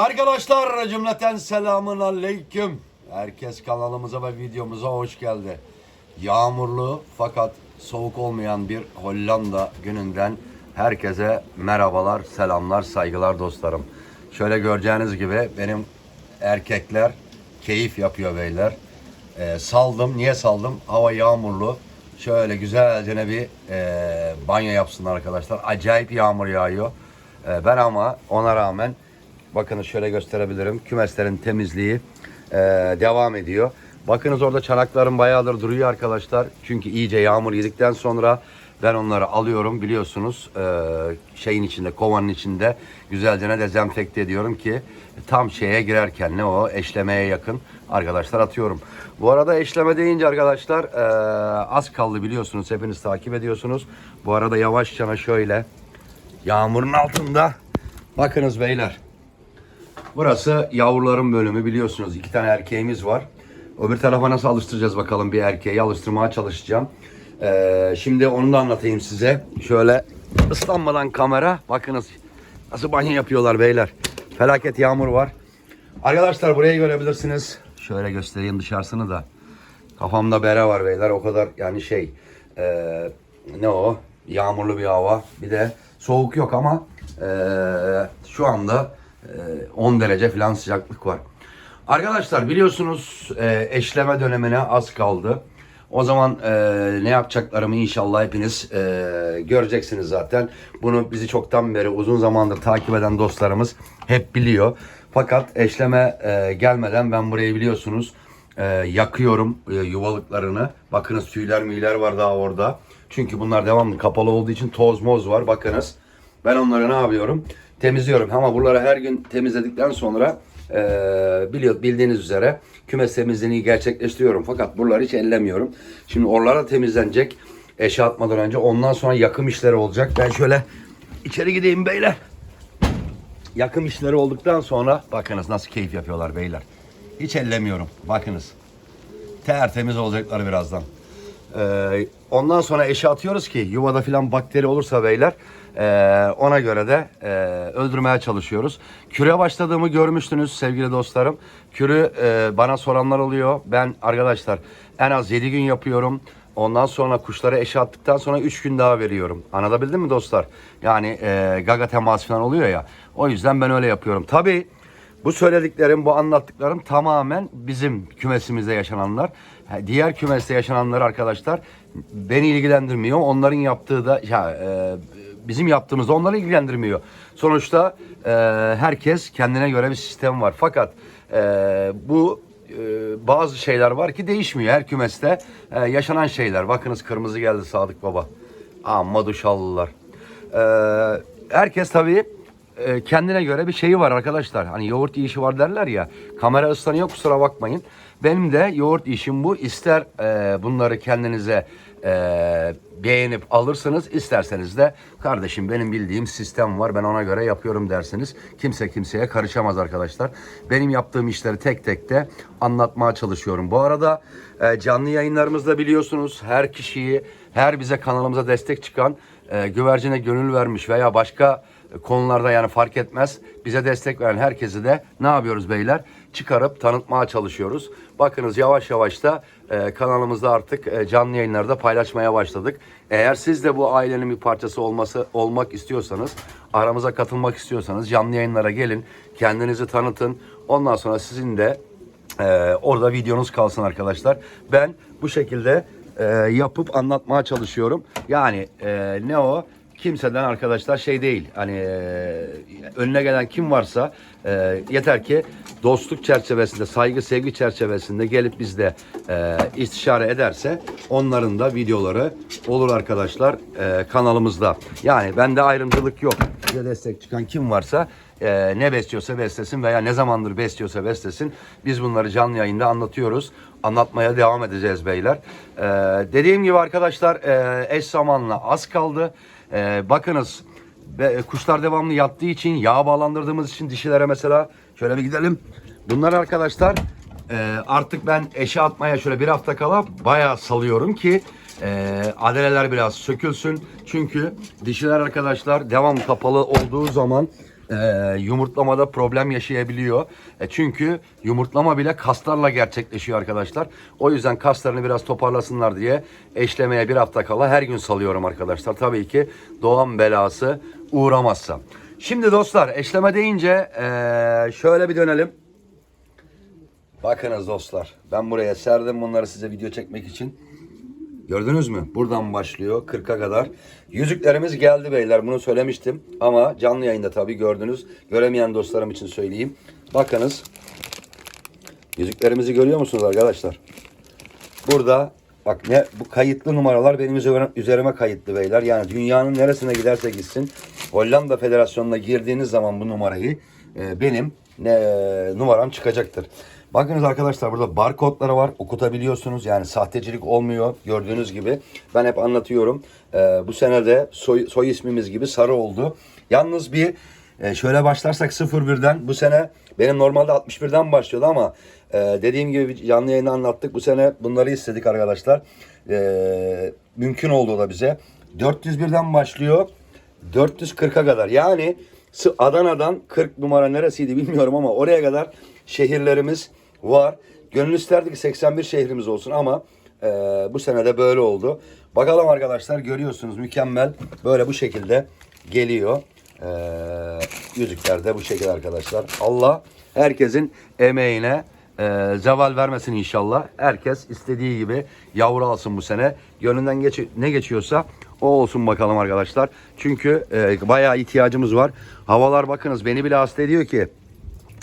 Arkadaşlar cümleten selamun aleyküm. Herkes kanalımıza ve videomuza hoş geldi. Yağmurlu fakat soğuk olmayan bir Hollanda gününden herkese merhabalar, selamlar, saygılar dostlarım. Şöyle göreceğiniz gibi benim erkekler keyif yapıyor beyler. Ee, saldım. Niye saldım? Hava yağmurlu. Şöyle güzelce bir e, banyo yapsınlar arkadaşlar. Acayip yağmur yağıyor. Ee, ben ama ona rağmen bakınız şöyle gösterebilirim. Kümeslerin temizliği e, devam ediyor. Bakınız orada çanaklarım bayağıdır duruyor arkadaşlar. Çünkü iyice yağmur yedikten sonra ben onları alıyorum biliyorsunuz e, şeyin içinde kovanın içinde güzelce ne dezenfekte ediyorum ki tam şeye girerken ne o eşlemeye yakın arkadaşlar atıyorum. Bu arada eşleme deyince arkadaşlar e, az kaldı biliyorsunuz hepiniz takip ediyorsunuz. Bu arada yavaşça şöyle yağmurun altında bakınız beyler. Burası yavruların bölümü biliyorsunuz. iki tane erkeğimiz var. Öbür tarafa nasıl alıştıracağız bakalım bir erkeği alıştırmaya çalışacağım. Ee, şimdi onu da anlatayım size. Şöyle ıslanmadan kamera. Bakınız nasıl banyo yapıyorlar beyler. Felaket yağmur var. Arkadaşlar burayı görebilirsiniz. Şöyle göstereyim dışarısını da. Kafamda bere var beyler. O kadar yani şey ee, ne o? Yağmurlu bir hava. Bir de soğuk yok ama ee, şu anda 10 derece falan sıcaklık var. Arkadaşlar biliyorsunuz e, eşleme dönemine az kaldı. O zaman e, ne yapacaklarımı inşallah hepiniz e, göreceksiniz zaten. Bunu bizi çoktan beri uzun zamandır takip eden dostlarımız hep biliyor. Fakat eşleme e, gelmeden ben burayı biliyorsunuz e, yakıyorum e, yuvalıklarını. Bakınız tüyler müyler var daha orada. Çünkü bunlar devamlı kapalı olduğu için toz moz var. Bakınız ben onları ne yapıyorum? Temizliyorum. Ama buraları her gün temizledikten sonra e, biliyor, bildiğiniz üzere kümes temizliğini gerçekleştiriyorum. Fakat buraları hiç ellemiyorum. Şimdi oralara temizlenecek eşe atmadan önce. Ondan sonra yakım işleri olacak. Ben şöyle içeri gideyim beyler. Yakım işleri olduktan sonra bakınız nasıl keyif yapıyorlar beyler. Hiç ellemiyorum. Bakınız. Tertemiz olacaklar birazdan. Ee, ondan sonra eşe atıyoruz ki yuvada filan bakteri olursa beyler ee, ona göre de ee, öldürmeye çalışıyoruz. Küre başladığımı görmüştünüz sevgili dostlarım. Kürü ee, bana soranlar oluyor. Ben arkadaşlar en az 7 gün yapıyorum. Ondan sonra kuşları eşe attıktan sonra 3 gün daha veriyorum. Anlatabildim mi dostlar? Yani ee, gaga teması falan oluyor ya. O yüzden ben öyle yapıyorum. Tabii bu söylediklerim, bu anlattıklarım tamamen bizim kümesimizde yaşananlar. Diğer kümeste yaşananlar arkadaşlar beni ilgilendirmiyor. Onların yaptığı da ya e, bizim yaptığımız da onları ilgilendirmiyor. Sonuçta e, herkes kendine göre bir sistem var. Fakat e, bu bazı şeyler var ki değişmiyor. Her kümeste yaşanan şeyler. Bakınız kırmızı geldi Sadık Baba. Amma duşallılar. Herkes tabii kendine göre bir şeyi var arkadaşlar. Hani yoğurt yiyişi var derler ya. Kamera ıslanıyor kusura bakmayın. Benim de yoğurt işim bu. İster e, bunları kendinize e, beğenip alırsınız. isterseniz de kardeşim benim bildiğim sistem var. Ben ona göre yapıyorum dersiniz. Kimse kimseye karışamaz arkadaşlar. Benim yaptığım işleri tek tek de anlatmaya çalışıyorum. Bu arada e, canlı yayınlarımızda biliyorsunuz her kişiyi, her bize kanalımıza destek çıkan e, güvercine gönül vermiş veya başka konularda yani fark etmez. Bize destek veren herkesi de ne yapıyoruz beyler? Çıkarıp tanıtmaya çalışıyoruz. Bakınız yavaş yavaş da e, kanalımızda artık e, canlı yayınlarda paylaşmaya başladık. Eğer siz de bu ailenin bir parçası olması olmak istiyorsanız, aramıza katılmak istiyorsanız canlı yayınlara gelin, kendinizi tanıtın. Ondan sonra sizin de e, orada videonuz kalsın arkadaşlar. Ben bu şekilde e, yapıp anlatmaya çalışıyorum. Yani e, ne o? Kimseden arkadaşlar şey değil. Hani e, önüne gelen kim varsa e, yeter ki dostluk çerçevesinde, saygı sevgi çerçevesinde gelip bizde e, istişare ederse onların da videoları olur arkadaşlar e, kanalımızda. Yani bende ayrımcılık yok. Bize destek çıkan kim varsa e, ne besliyorsa beslesin veya ne zamandır besliyorsa beslesin. Biz bunları canlı yayında anlatıyoruz. Anlatmaya devam edeceğiz beyler. E, dediğim gibi arkadaşlar e, eş zamanla az kaldı. Ee, bakınız be- kuşlar devamlı yattığı için yağ bağlandırdığımız için dişilere mesela şöyle bir gidelim. Bunlar arkadaşlar e, artık ben eşe atmaya şöyle bir hafta kala bayağı salıyorum ki e, adeleler biraz sökülsün. Çünkü dişiler arkadaşlar devam kapalı olduğu zaman e, yumurtlamada problem yaşayabiliyor. E, çünkü yumurtlama bile kaslarla gerçekleşiyor arkadaşlar. O yüzden kaslarını biraz toparlasınlar diye eşlemeye bir hafta kala her gün salıyorum arkadaşlar. Tabii ki doğan belası uğramazsa. Şimdi dostlar eşleme deyince e, şöyle bir dönelim. Bakınız dostlar ben buraya serdim bunları size video çekmek için. Gördünüz mü? Buradan başlıyor 40'a kadar. Yüzüklerimiz geldi beyler bunu söylemiştim. Ama canlı yayında tabii gördünüz. Göremeyen dostlarım için söyleyeyim. Bakınız. Yüzüklerimizi görüyor musunuz arkadaşlar? Burada bak ne bu kayıtlı numaralar benim üzerime, kayıtlı beyler. Yani dünyanın neresine giderse gitsin Hollanda Federasyonu'na girdiğiniz zaman bu numarayı e, benim ne, numaram çıkacaktır. Bakınız arkadaşlar burada barkodları var. Okutabiliyorsunuz. Yani sahtecilik olmuyor. Gördüğünüz gibi. Ben hep anlatıyorum. E, bu senede soy, soy ismimiz gibi sarı oldu. Yalnız bir e, şöyle başlarsak 01'den bu sene benim normalde 61'den başlıyordu ama e, dediğim gibi canlı yayını anlattık. Bu sene bunları istedik arkadaşlar. E, mümkün oldu da bize. 401'den başlıyor. 440'a kadar. Yani Adana'dan 40 numara neresiydi bilmiyorum ama oraya kadar şehirlerimiz var. Gönül isterdi ki 81 şehrimiz olsun ama e, bu sene de böyle oldu. Bakalım arkadaşlar görüyorsunuz mükemmel böyle bu şekilde geliyor. E, yüzükler de bu şekilde arkadaşlar. Allah herkesin emeğine e, zeval vermesin inşallah. Herkes istediği gibi yavru alsın bu sene. Gönlünden geç ne geçiyorsa o olsun bakalım arkadaşlar. Çünkü e, bayağı ihtiyacımız var. Havalar bakınız beni bile hasta ediyor ki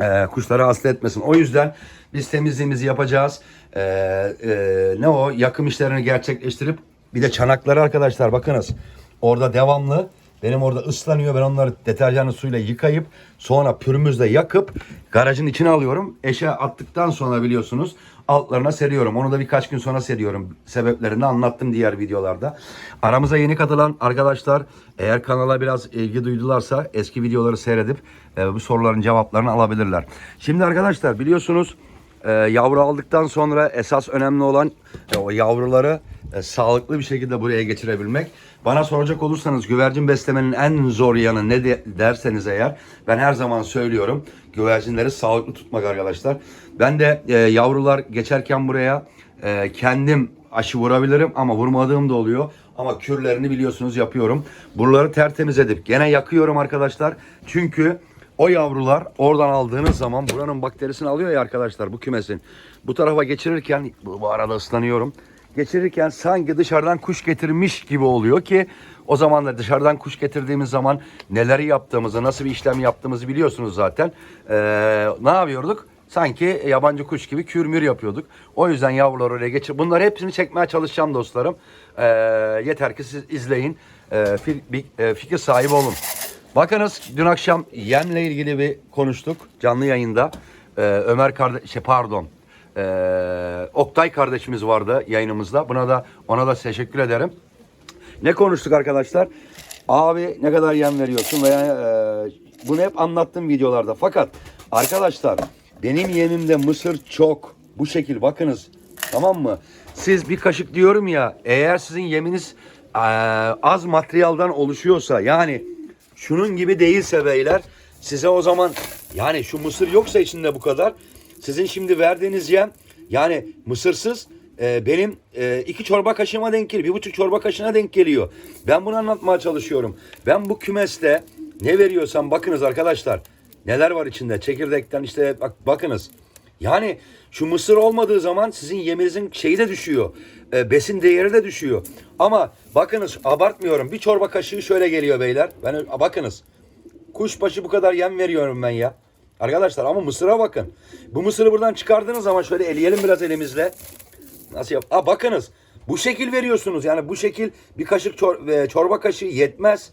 e, kuşları hasta etmesin. O yüzden biz temizliğimizi yapacağız. E, e, ne o yakım işlerini gerçekleştirip bir de çanakları arkadaşlar bakınız. Orada devamlı benim orada ıslanıyor. Ben onları deterjanlı suyla yıkayıp sonra pürmüzle yakıp garajın içine alıyorum. Eşe attıktan sonra biliyorsunuz altlarına seriyorum. Onu da birkaç gün sonra seriyorum. Sebeplerini anlattım diğer videolarda. Aramıza yeni katılan arkadaşlar eğer kanala biraz ilgi duydularsa eski videoları seyredip e, bu soruların cevaplarını alabilirler. Şimdi arkadaşlar biliyorsunuz e, yavru aldıktan sonra esas önemli olan e, o yavruları e, sağlıklı bir şekilde buraya geçirebilmek. Bana soracak olursanız güvercin beslemenin en zor yanı ne de, derseniz eğer ben her zaman söylüyorum güvercinleri sağlıklı tutmak arkadaşlar. Ben de e, yavrular geçerken buraya e, kendim aşı vurabilirim ama vurmadığım da oluyor. Ama kürlerini biliyorsunuz yapıyorum. Buraları tertemiz edip gene yakıyorum arkadaşlar. Çünkü o yavrular oradan aldığınız zaman buranın bakterisini alıyor ya arkadaşlar bu kümesin. Bu tarafa geçirirken bu arada ıslanıyorum. Geçirirken sanki dışarıdan kuş getirmiş gibi oluyor ki o zaman da dışarıdan kuş getirdiğimiz zaman neleri yaptığımızı, nasıl bir işlem yaptığımızı biliyorsunuz zaten. Ee, ne yapıyorduk? Sanki yabancı kuş gibi kürmür yapıyorduk. O yüzden yavrular oraya geçir. Bunları hepsini çekmeye çalışacağım dostlarım. Ee, yeter ki siz izleyin. Ee, e, fikir sahibi olun. Bakınız dün akşam yemle ilgili bir konuştuk canlı yayında. Ee, Ömer kardeş, şey pardon. Ee, Oktay kardeşimiz vardı yayınımızda. Buna da ona da teşekkür ederim. Ne konuştuk arkadaşlar? Abi ne kadar yem veriyorsun veya e, bunu hep anlattım videolarda. Fakat arkadaşlar benim yemimde mısır çok. Bu şekil bakınız. Tamam mı? Siz bir kaşık diyorum ya eğer sizin yeminiz e, az materyaldan oluşuyorsa yani şunun gibi değilse beyler size o zaman yani şu mısır yoksa içinde bu kadar sizin şimdi verdiğiniz yem yani mısırsız e, benim e, iki çorba kaşığıma denk geliyor. Bir buçuk çorba kaşığına denk geliyor. Ben bunu anlatmaya çalışıyorum. Ben bu kümeste ne veriyorsam bakınız arkadaşlar. Neler var içinde? Çekirdekten işte bak bakınız. Yani şu mısır olmadığı zaman sizin yeminizin şeyi de düşüyor. E, besin değeri de düşüyor. Ama bakınız abartmıyorum. Bir çorba kaşığı şöyle geliyor beyler. Ben bakınız. Kuşbaşı bu kadar yem veriyorum ben ya. Arkadaşlar ama mısıra bakın. Bu mısırı buradan çıkardığınız zaman şöyle eleyelim biraz elimizle. Nasıl yap? Aa bakınız. Bu şekil veriyorsunuz. Yani bu şekil bir kaşık çor- e, çorba kaşığı yetmez.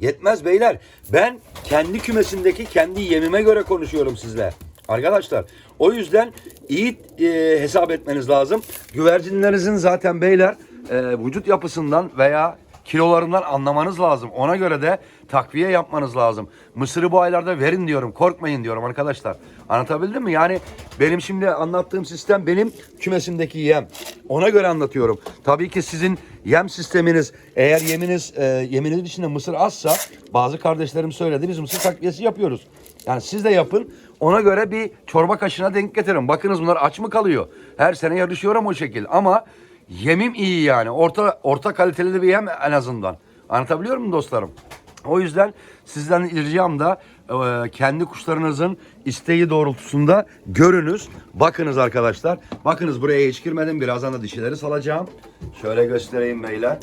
Yetmez beyler. Ben kendi kümesindeki kendi yemime göre konuşuyorum sizle. Arkadaşlar o yüzden iyi e, hesap etmeniz lazım. Güvercinlerinizin zaten beyler e, vücut yapısından veya kilolarından anlamanız lazım. Ona göre de takviye yapmanız lazım. Mısırı bu aylarda verin diyorum. Korkmayın diyorum arkadaşlar. Anlatabildim mi? Yani benim şimdi anlattığım sistem benim kümesimdeki yem. Ona göre anlatıyorum. Tabii ki sizin yem sisteminiz eğer yeminiz e, yeminiz içinde mısır azsa bazı kardeşlerim söyledi biz mısır takviyesi yapıyoruz. Yani siz de yapın. Ona göre bir çorba kaşığına denk getirin. Bakınız bunlar aç mı kalıyor? Her sene yarışıyorum o şekil. Ama yemim iyi yani. Orta orta kaliteli bir yem en azından. Anlatabiliyor muyum dostlarım? O yüzden sizden ricam da e, kendi kuşlarınızın isteği doğrultusunda görünüz. Bakınız arkadaşlar. Bakınız buraya hiç girmedim. Birazdan da dişileri salacağım. Şöyle göstereyim beyler.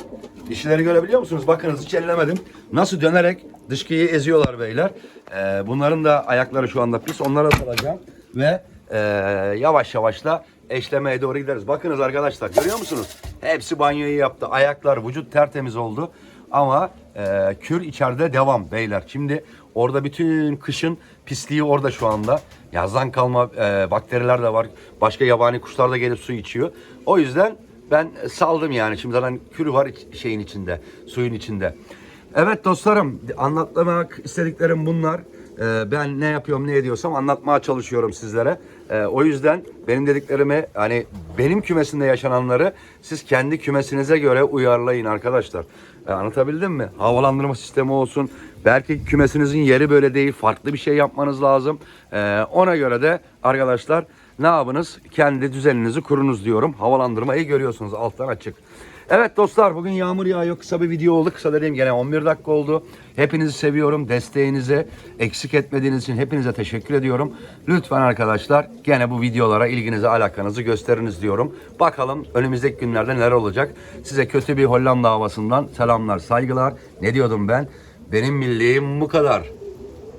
Dişileri görebiliyor musunuz? Bakınız hiç ellemedim. Nasıl dönerek dışkıyı eziyorlar beyler. E, bunların da ayakları şu anda pis. Onlara salacağım. Ve e, yavaş yavaş da eşlemeye doğru gideriz. Bakınız arkadaşlar görüyor musunuz? Hepsi banyoyu yaptı. Ayaklar, vücut tertemiz oldu. Ama e, kür içeride devam beyler. Şimdi orada bütün kışın pisliği orada şu anda. Yazdan kalma e, bakteriler de var. Başka yabani kuşlar da gelip su içiyor. O yüzden ben saldım yani. Şimdi zaten kür var şeyin içinde, suyun içinde. Evet dostlarım anlatmak istediklerim bunlar. Ee, ben ne yapıyorum ne ediyorsam anlatmaya çalışıyorum sizlere. Ee, o yüzden benim dediklerimi hani benim kümesinde yaşananları siz kendi kümesinize göre uyarlayın arkadaşlar. Ee, anlatabildim mi? Havalandırma sistemi olsun. Belki kümesinizin yeri böyle değil farklı bir şey yapmanız lazım. Ona göre de arkadaşlar ne yapınız? Kendi düzeninizi kurunuz diyorum. Havalandırmayı görüyorsunuz alttan açık. Evet dostlar bugün yağmur yağıyor. Kısa bir video oldu. Kısa dediğim gene 11 dakika oldu. Hepinizi seviyorum. Desteğinizi eksik etmediğiniz için hepinize teşekkür ediyorum. Lütfen arkadaşlar gene bu videolara ilginizi alakanızı gösteriniz diyorum. Bakalım önümüzdeki günlerde neler olacak. Size kötü bir Hollanda havasından selamlar saygılar. Ne diyordum ben? Benim milliğim bu kadar.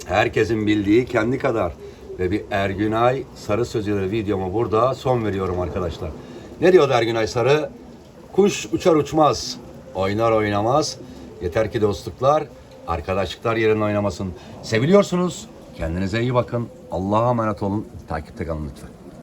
Herkesin bildiği kendi kadar. Ve bir Ergünay Sarı sözleri videomu burada son veriyorum arkadaşlar. Ne diyordu Ergünay Sarı? Kuş uçar uçmaz, oynar oynamaz. Yeter ki dostluklar, arkadaşlıklar yerine oynamasın. Seviliyorsunuz. Kendinize iyi bakın. Allah'a emanet olun. Takipte kalın lütfen.